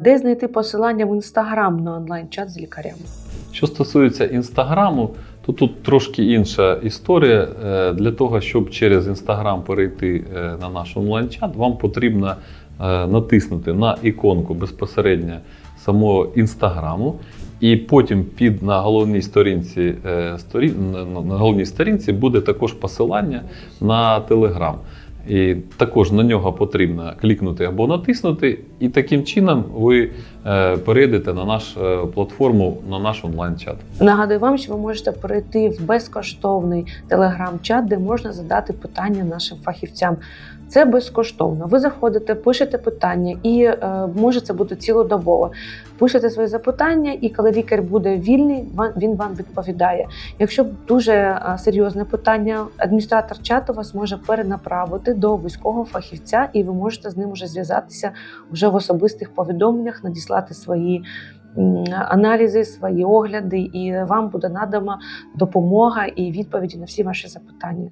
Де знайти посилання в інстаграм на онлайн-чат з лікарями? Що стосується інстаграму, то тут трошки інша історія. Е, Для того, щоб через інстаграм перейти е, на наш онлайн-чат, вам потрібно е, натиснути на іконку безпосередньо самого інстаграму, і потім під на головній сторінці сторі, на- на головній сторінці буде також посилання на Телеграм. І також на нього потрібно клікнути або натиснути, і таким чином ви е, перейдете на нашу е, платформу, на наш онлайн-чат. Нагадую вам, що ви можете перейти в безкоштовний телеграм-чат, де можна задати питання нашим фахівцям. Це безкоштовно. Ви заходите, пишете питання, і е, може це бути цілодобово. Пишете свої запитання, і коли лікар буде вільний, він вам відповідає. Якщо дуже серйозне питання, адміністратор чату вас може перенаправити до військового фахівця, і ви можете з ним вже зв'язатися вже в особистих повідомленнях, надіслати свої аналізи, свої огляди, і вам буде надана допомога і відповіді на всі ваші запитання.